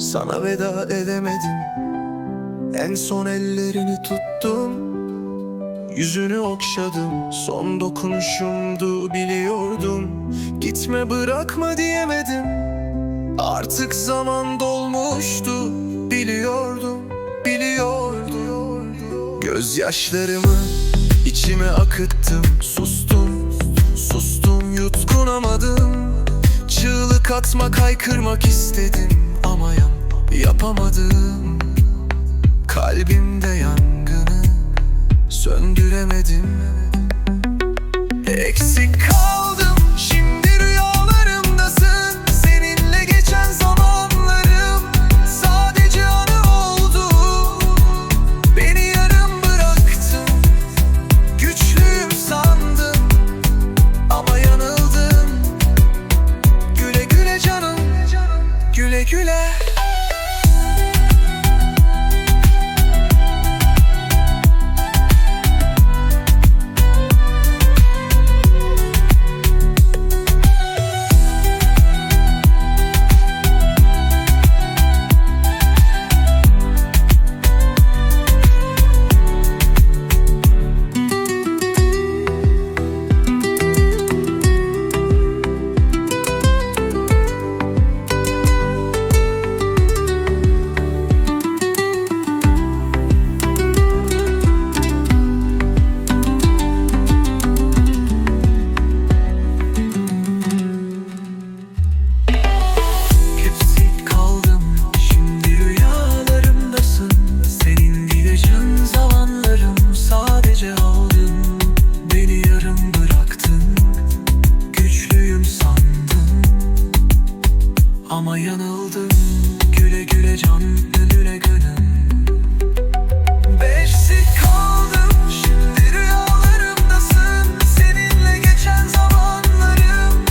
Sana veda edemedim. En son ellerini tuttum. Yüzünü okşadım. Son dokunuşumdu biliyordum. Gitme bırakma diyemedim. Artık zaman dolmuştu. Biliyordum, biliyordum. Gözyaşlarımı içime akıttım. Sustum, sustum yutkunamadım. Çığlık atmak, haykırmak istedim yapamadım. Kalbimde yangını söndüremedim. Eksik kaldım. Şimdi rüyalarımdasın. Seninle geçen zamanlarım sadece anı oldu. Beni yarım bıraktın. Güçlüyüm sandım Ama yanıldım Güle güle canım. Güle güle Ama yanıldım. Güle güle can güle gönül. Beşik kaldım. Şimdi rüyalarımdasın. Seninle geçen zamanlarım.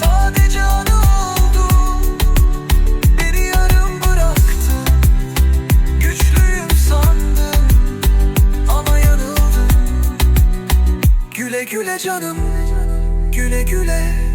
Sadece anı oldu. Beni yarım bıraktın. Güçlüyüm sandım. Ama yanıldım. Güle güle canım. Güle güle